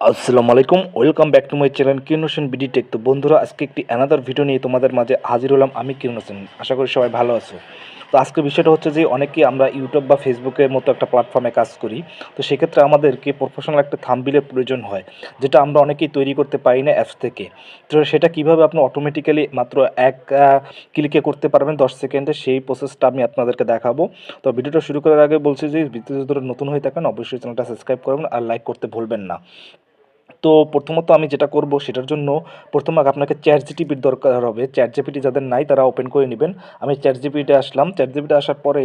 আসসালামু আলাইকুম, welcome back to my channel Kiran Hossain BD tech. তো বন্ধুরা, আজকে একটি অ্যানাদার ভিডিও নিয়ে তোমাদের মাঝে হাজির হলাম আমি কিরণ হোসেন আশা করি সবাই ভালো আছো। তো আজকের বিষয়টা হচ্ছে যে, অনেকেই আমরা ইউটিউব বা ফেসবুকের মতো একটা প্ল্যাটফর্মে কাজ করি। তো সেক্ষেত্রে আমাদেরকে প্রফেশনাল একটা থাম্বিলের প্রয়োজন হয়, যেটা আমরা অনেকেই তৈরি করতে পারি না অ্যাপস থেকে। তো সেটা কীভাবে আপনি অটোমেটিক্যালি মাত্র এক ক্লিকে করতে পারবেন দশ সেকেন্ডে, সেই প্রসেসটা আমি আপনাদেরকে দেখাবো। তো ভিডিওটা শুরু করার আগে বলছি যে ভিডিও যদি নতুন হয়ে থাকেন, অবশ্যই চ্যানেলটা সাবস্ক্রাইব করবেন আর লাইক করতে ভুলবেন না। তো প্রথমত আমি যেটা করব সেটার জন্য প্রথম আগে আপনাকে চ্যাট জিটিপির দরকার হবে। চ্যাট জিপিটি যাদের নাই তারা ওপেন করে নেবেন। আমি চ্যাট জিপিতে আসলাম। চ্যাট জিপিতে আসার পরে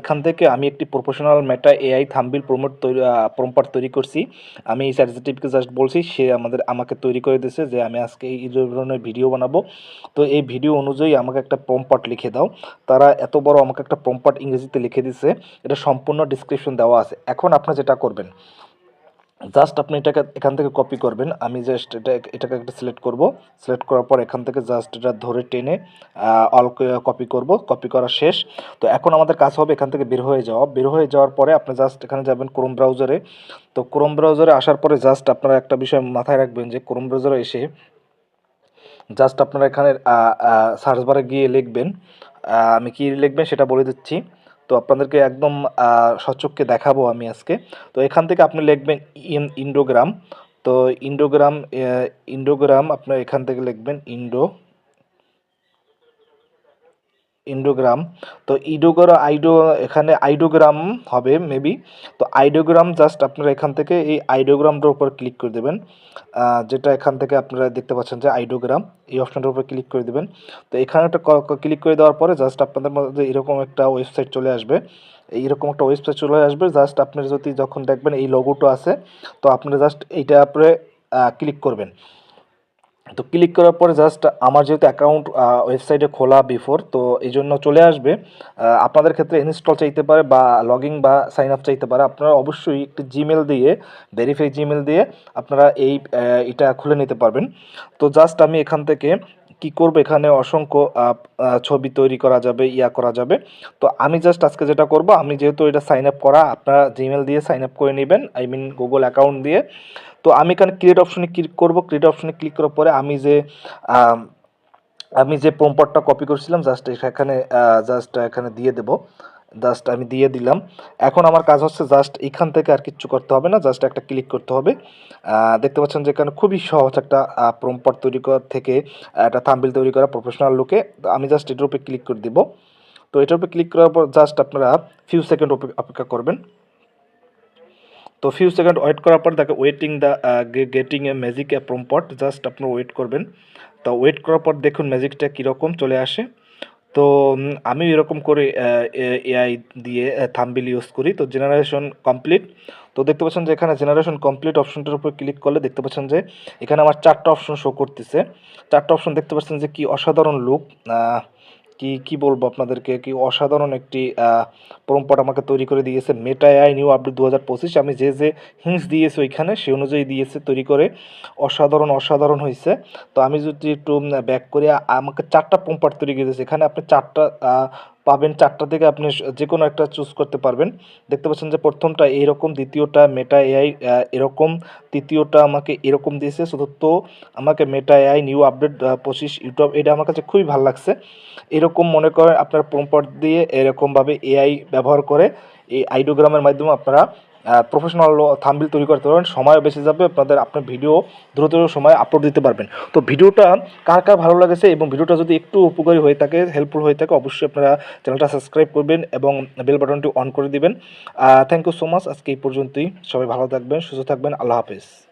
এখান থেকে আমি একটি professional Meta AI thumbnail prompt তৈরি প্রম্পার তৈরি করছি। আমি এই চ্যাট জিটিপিকে জাস্ট বলছি, সে আমাদের, আমাকে তৈরি করে দিয়েছে যে আমি আজকে এই ধরনের ভিডিও বানাবো। তো এই ভিডিও অনুযায়ী আমাকে একটা প্রম্পার্ট লিখে দাও। তারা এত বড় আমাকে একটা প্রম্পার্ট ইংরেজিতে লিখে দিছে এটা সম্পূর্ণ ডিসক্রিপশন দেওয়া আছে। এখন আপনি যেটা করবেন জাস্ট আপনি এটাকে এখান থেকে কপি করবেন। আমি জাস্ট এটা এটাকে একটা সিলেক্ট করব। সিলেক্ট করার পর এখান থেকে জাস্ট এটা ধরে টেনে অল কপি করব। কপি করা শেষ। তো এখন আমাদের কাজ হবে এখান থেকে বের হয়ে যাওয়া। বের হয়ে যাওয়ার পরে আপনি জাস্ট এখানে যাবেন ক্রোম ব্রাউজারে তো ক্রোম ব্রাউজারে আসার পরে জাস্ট আপনারা একটা বিষয় মাথায় রাখবেন যে ক্রোম ব্রাউজারে এসে জাস্ট আপনারা এখানে সার্চ বারে গিয়ে লিখবেন। আমি কি লিখবেন সেটা বলে দিচ্ছি। তো আপনাদেরকে একদম সচক্ষে দেখাবো আমি আজকে। তো এখান থেকে আপনি লিখবেন ইন, ইন্ডোগ্রাম। তো ইন্ডোগ্রাম ইন্ডোগ্রাম, আপনার এখান থেকে লিখবেন ইন্ডো ইন্ডোগ্রাম। তো ইডোগ্রা আইডো, এখানে আইডোগ্রাম হবে মেবি তো আইডোগ্রাম জাস্ট আপনারা এখান থেকে এই আইডোগ্রামটার উপর ক্লিক করে দেবেন। যেটা এখান থেকে আপনারা দেখতে পাচ্ছেন যে আইডোগ্রাম, এই অপশনটার উপর ক্লিক করে দেবেন। তো এখানে একটা ক্লিক করে দেওয়ার পরে জাস্ট আপনাদের মধ্যে এরকম একটা ওয়েবসাইট চলে আসবে। এইরকম একটা ওয়েবসাইট চলে আসবে। জাস্ট আপনি যদি যখন দেখবেন এই লোগোটা আছে, তো আপনারা জাস্ট এইটা আপনি ক্লিক করবেন। তো ক্লিক করার পরে জাস্ট আমার যেহেতু অ্যাকাউন্ট ওয়েবসাইটে খোলা বিফোর তো এই জন্য চলে আসবে। আপনাদের ক্ষেত্রে ইনস্টল চাইতে পারে বা লগিং বা সাইন আপ চাইতে পারে। আপনারা অবশ্যই একটি জিমেল দিয়ে ভেরিফাই জিমেল দিয়ে আপনারা এই এটা খুলে নিতে পারবেন। তো জাস্ট আমি এখান থেকে কি করব? এখানে অসংখ্য ছবি তৈরি করা যাবে, ইয়া করা যাবে। তো আমি জাস্ট আজকে যেটা করব, আমি যেহেতু এটা সাইন আপ করা, আপনারা জিমেল দিয়ে সাইন আপ করে নেবেন আই মিন গুগল অ্যাকাউন্ট দিয়ে। তো আমি এখানে ক্রিয়েট অপশনে ক্লিক করব ক্রিয়েট অপশনে ক্লিক করার পরে আমি যে আমি যে প্রম্পটটা কপি করছিলাম জাস্ট এখানে জাস্ট এখানে দিয়ে দেব। জাস্ট আমি দিয়ে দিলাম। এখন আমার কাজ হচ্ছে জাস্ট এখান থেকে আর কিচ্ছু করতে হবে না জাস্ট একটা ক্লিক করতে হবে। দেখতে পাচ্ছেন যে এখানে খুবই সহজ একটা প্রম্পট তৈরি করা থেকে, একটা থাম্বিল তৈরি করা প্রফেশনাল লুকে আমি জাস্ট এটার উপরে ক্লিক করে দিব। তো এটার উপরে ক্লিক করার পর জাস্ট আপনারা ফিউ সেকেন্ড অপেক্ষা করবেন। তো ফিউ সেকেন্ড ওয়েট করার পর তাকে waiting the getting a magic a prompt just আপনার ওয়েট করবেন। তো ওয়েট করার পর দেখুন ম্যাজিকটা কীরকম চলে আসে। তো আমি এরকম করে এআই দিয়ে থাম্বিল ইউজ করি। তো জেনারেশন কমপ্লিট তো দেখতে পাচ্ছেন যে এখানে জেনারেশন কমপ্লিট অপশনটার উপর ক্লিক করলে দেখতে পাচ্ছেন যে এখানে আমার চারটা অপশন শো করতেছে। চারটা অপশন দেখতে পাচ্ছেন যে কি অসাধারণ লুক কি কি বলব আপনাদেরকে? কি অসাধারণ একটি পরম্পরা আমাকে তৈরি করে দিয়েছে। মেটা এআই নিউ আপডেট দু হাজার পঁচিশ। আমি যে যে হিংস দিয়েছি ওইখানে, সে অনুযায়ী দিয়েছে, তৈরি করে অসাধারণ অসাধারণ হয়েছে তো আমি যদি একটু ব্যাক করি আমাকে চারটা প্রম্পট তৈরি করে দিয়েছে। এখানে আপনি চারটা পাবেন। চারটা থেকে আপনি যে কোনো একটা চুজ করতে পারবেন। দেখতে পাচ্ছেন যে প্রথমটা এইরকম দ্বিতীয়টা মেটা এআই এরকম, তৃতীয়টা আমাকে এরকম দিয়েছে। চতুর্থ আমাকে মেটা এআই নিউ আপডেট পঁচিশ, ইউটিউব, এটা আমার কাছে খুবই ভালো লাগছে। এরকম মনে করেন আপনার প্রম্পট দিয়ে এরকমভাবে এআই ব্যবহার করে এই আইডিওগ্রামের মাধ্যমে আপনারা প্রফেশনাল থাম্বিল তৈরি করতে পারবেন। সময় বেঁচে যাবে, আপনাদের আপনার ভিডিও দ্রুত সময় আপলোড দিতে পারবেন। তো ভিডিওটা কার কার ভালো লেগেছে এবং ভিডিওটা যদি একটু উপকারী হয়ে থাকে হেল্পফুল হয়ে থাকে, অবশ্যই আপনারা চ্যানেলটা সাবস্ক্রাইব করবেন এবং বেল বাটনটি অন করে দিবেন। থ্যাংক ইউ সো মাচ আজকে এই পর্যন্তই। সবাই ভালো থাকবেন, সুস্থ থাকবেন। আল্লাহ হাফেজ।